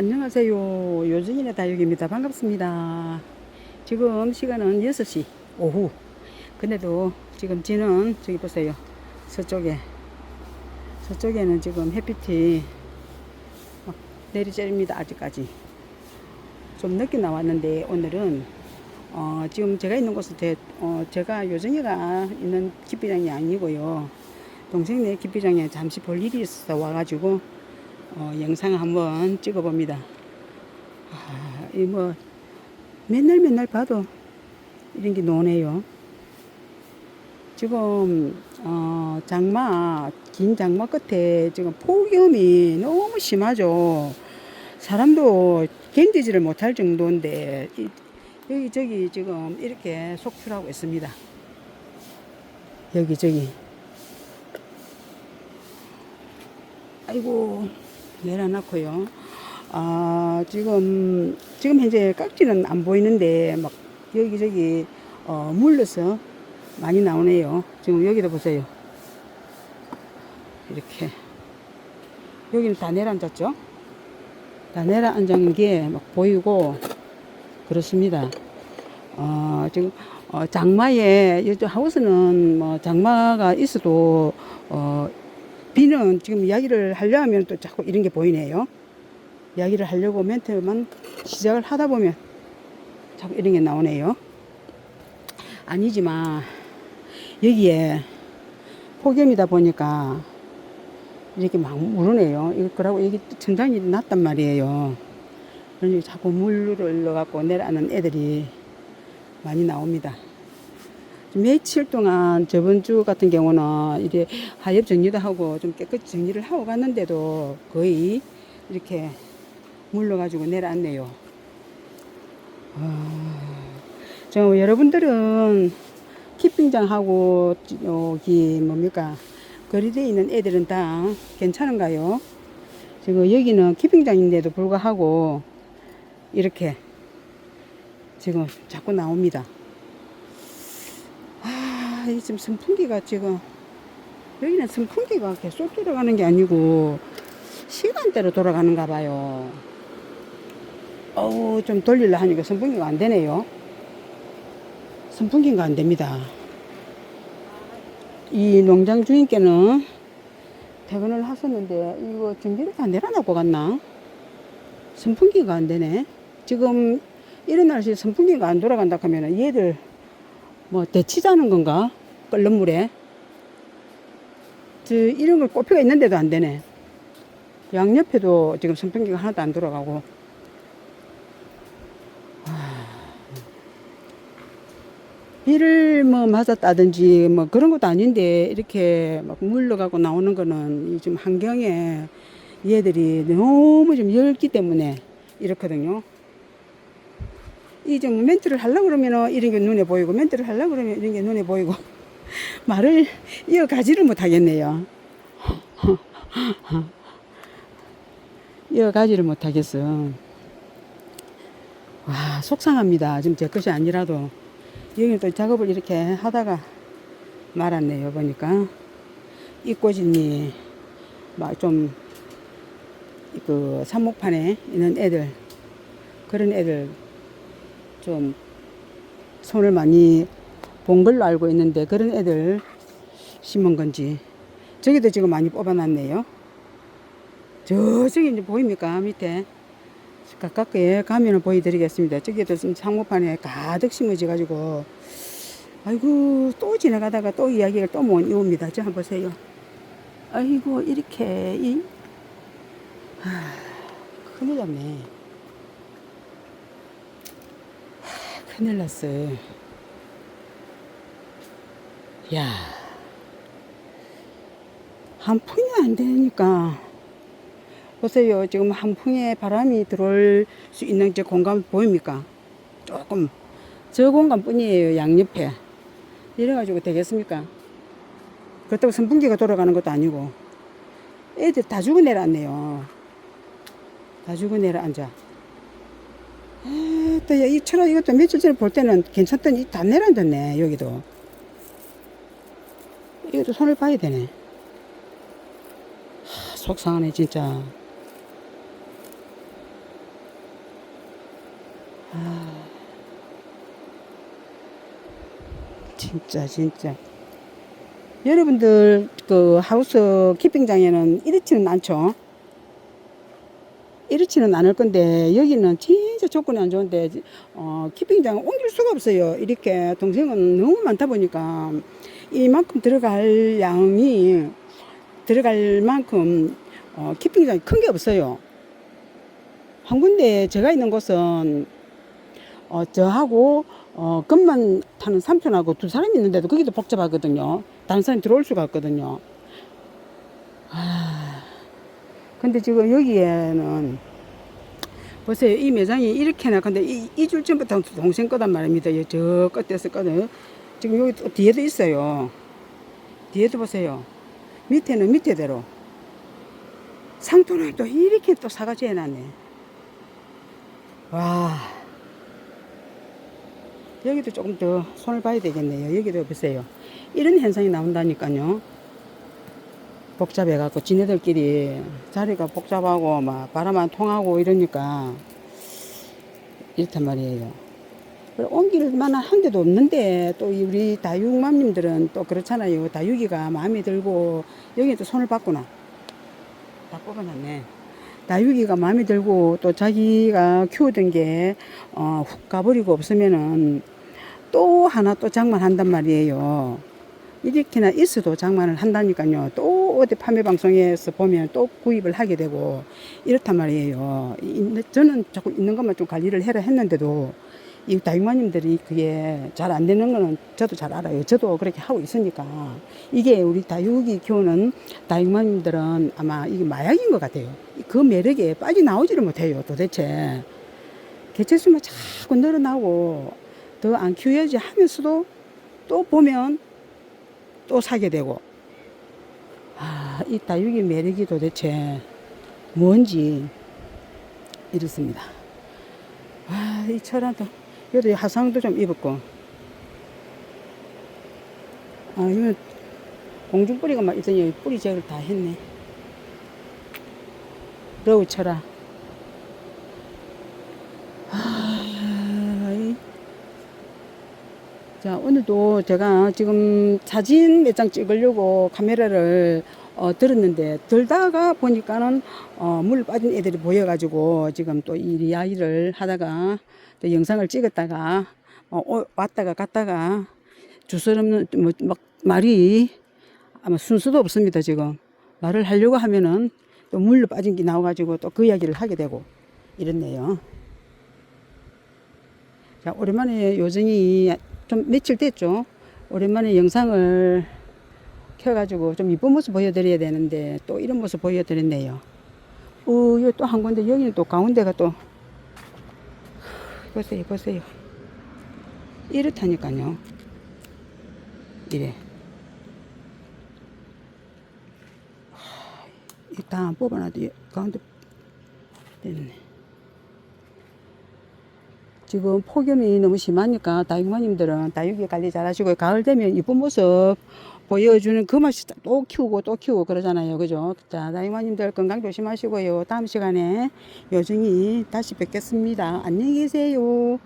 안녕하세요. 요정이네 다육입니다. 반갑습니다. 지금 시간은 6시 오후. 근데도 지금 지는 저기 보세요. 서쪽에. 서쪽에는 지금 햇빛이 막 내리쬐립니다. 아직까지. 좀 늦게 나왔는데 오늘은 어, 지금 제가 있는 곳은 제, 어, 제가 요정이가 있는 기비장이 아니고요. 동생 네 기비장에 잠시 볼 일이 있어서 와가지고 어, 영상을 한번 찍어봅니다. 아, 이 뭐, 맨날 맨날 봐도 이런 게 노네요. 지금, 어, 장마, 긴 장마 끝에 지금 폭염이 너무 심하죠. 사람도 견디지를 못할 정도인데, 이- 여기 저기 지금 이렇게 속출하고 있습니다. 여기 저기. 아이고, 내려놨고요. 아, 지금, 지금 현재 깍지는 안 보이는데, 막, 여기저기, 어, 물러서 많이 나오네요. 지금 여기도 보세요. 이렇게. 여기는 다 내려앉았죠? 다 내려앉은 게 막 보이고, 그렇습니다. 어, 지금, 어, 장마에, 하우스는 뭐, 장마가 있어도, 어, 비는 지금 이야기를 하려면 또 자꾸 이런 게 보이네요. 이야기를 하려고 멘트만 시작을 하다 보면 자꾸 이런 게 나오네요. 아니지만 여기에 폭염이다 보니까 이렇게 막 무르네요. 그러고 여기 천장이 낮단 말이에요. 그러니 자꾸 물을 넣어갖고 내려앉는 애들이 많이 나옵니다. 며칠 동안 저번 주 같은 경우는 이래 하엽 정리도 하고 좀 깨끗이 정리를 하고 갔는데도 거의 이렇게 물러가지고 내려앉네요. 아, 저 여러분들은 키핑장하고 여기 뭡니까 거리대에 있는 애들은 다 괜찮은가요? 지금 여기는 키핑장인데도 불구하고 이렇게 지금 자꾸 나옵니다. 지금 선풍기가 지금 여기는 선풍기가 계속 돌아가는 게 아니고 시간대로 돌아가는가 봐요. 어우, 좀 돌리려 하니까 선풍기가 안 되네요. 선풍기가 안 됩니다. 이 농장 주인께는 퇴근을 하셨는데 이거 전기를 다 내려놓고 갔나? 선풍기가 안 되네. 지금 이런 날씨에 선풍기가 안 돌아간다 하면 얘들 뭐 데치자는 건가? 끓는 물에. 저 이런 걸 꼽혀가 있는데도 안 되네. 양옆에도 지금 선풍기가 하나도 안 돌아가고. 아. 비를 뭐 맞았다든지 뭐 그런 것도 아닌데 이렇게 막 물러가고 나오는 거는 이 지금 환경에 얘들이 너무 좀 열기 때문에 이렇거든요. 이 좀 멘트를 하려고 그러면 이런 게 눈에 보이고 멘트를 하려고 그러면 이런 게 눈에 보이고 말을 이어가지를 못하겠네요. 이어가지를 못하겠어. 와, 속상합니다. 지금 제 것이 아니라도. 여기 또 작업을 이렇게 하다가 말았네요. 보니까. 이 꽃이니, 막 좀, 그, 삽목판에 있는 애들, 그런 애들 좀 손을 많이 본 걸로 알고 있는데 그런 애들 심은 건지. 저기도 지금 많이 뽑아놨네요. 저쪽에 이제 보입니까? 밑에. 가깝게 가면은 보여드리겠습니다. 저기도 지금 상무판에 가득 심어져 가지고 아이고 또 지나가다가 또 이야기가 또못 이옵니다. 저 한번 보세요. 아이고 이렇게 이 하, 큰일 났네. 하, 큰일 났어요. 야 한 푼이 안 되니까 보세요. 지금 한풍에 바람이 들어올 수 있는 저 공간 보입니까? 조금 저 공간 뿐이에요. 양옆에. 이래가지고 되겠습니까? 그렇다고 선풍기가 돌아가는 것도 아니고. 애들 다 죽어 내려앉네요. 다 죽어 내려앉아. 아, 또이 철화 이것도 며칠 전에 볼 때는 괜찮더니 다 내려앉았네. 여기도. 이것도 손을 봐야 되네. 하, 속상하네, 진짜. 아, 진짜, 진짜. 여러분들, 그, 하우스 키핑장에는 이렇지는 않죠? 이렇지는 않을 건데, 여기는 진짜 조건이 안 좋은데, 어, 키핑장 옮길 수가 없어요. 이렇게 동생은 너무 많다 보니까. 이만큼 들어갈 양이 들어갈 만큼 어, 키핑장이 큰 게 없어요 한 군데 제가 있는 곳은 어, 저하고 어, 금만 타는 삼촌하고 두 사람이 있는데도 거기도 복잡하거든요. 다른 사람이 들어올 수가 없거든요. 아, 근데 지금 여기에는 보세요. 이 매장이 이렇게나 근데 이, 이줄 전부터 동생 거단 말입니다. 예, 저 끝에서 거든. 지금 여기 또 뒤에도 있어요. 뒤에도 보세요. 밑에는 밑에대로. 상토는 또 이렇게 또 사가지 해놨네. 와. 여기도 조금 더 손을 봐야 되겠네요. 여기도 보세요. 이런 현상이 나온다니까요. 복잡해갖고 지네들끼리 자리가 복잡하고 막 바람 안 통하고 이러니까 이렇단 말이에요. 옮길 만한 한 데도 없는데 또 우리 다육맘님들은 또 그렇잖아요. 다육이가 마음에 들고 여기도 손을 봤구나. 다 뽑아놨네. 다육이가 마음에 들고 또 자기가 키우던 게, 어, 훅 가버리고 없으면은 또 하나 또 장만한단 말이에요. 이렇게나 있어도 장만을 한다니까요. 또 어디 판매 방송에서 보면 또 구입을 하게 되고 이렇단 말이에요. 이- 저는 자꾸 있는 것만 좀 관리를 해라 했는데도 이 다육마님들이 그게 잘 안 되는 거는 저도 잘 알아요. 저도 그렇게 하고 있으니까 이게 우리 다육이 키우는 다육마님들은 아마 이게 마약인 것 같아요. 그 매력에 빠져나오지를 못해요. 도대체 개체수만 자꾸 늘어나고 더 안 키워야지 하면서도 또 보면 또 사게 되고 아, 이 다육이 매력이 도대체 뭔지 이렇습니다. 아, 이 철한도 그래도 화상도 좀 입었고 아, 이건 공중뿌리가 막 있더니 뿌리 제거를 다 했네. 러우 철아. 아, 이- 자, 오늘도 제가 지금 사진 몇 장 찍으려고 카메라를 어, 들었는데 들다가 보니까는 어, 물 빠진 애들이 보여가지고 지금 또 이 이야기를 하다가 또 영상을 찍었다가 어, 어, 왔다가 갔다가 주스없는 뭐, 막 말이 아마 순서도 없습니다 지금 말을 하려고 하면은 또 물로 빠진 게 나와가지고 또 그 이야기를 하게 되고 이렇네요. 자, 오랜만에 요정이 좀 며칠 됐죠. 오랜만에 영상을 켜가지고 좀 이쁜 모습 보여드려야 되는데 또 이런 모습 보여드렸네요. 어, 여기 또한 건데 여기는 또 가운데가 또 보세요, 보세요. 이렇다니까요. 이래. 일단 뽑아놔도 여- 가운데 됐네. 지금 폭염이 너무 심하니까 다육마님들은 다육이 관리 잘 하시고 가을 되면 이쁜 모습 보여주는 그 맛이 또 키우고 또 키우고 그러잖아요. 그죠? 자, 다육마님들 건강 조심하시고요. 다음 시간에 요정이 다시 뵙겠습니다. 안녕히 계세요.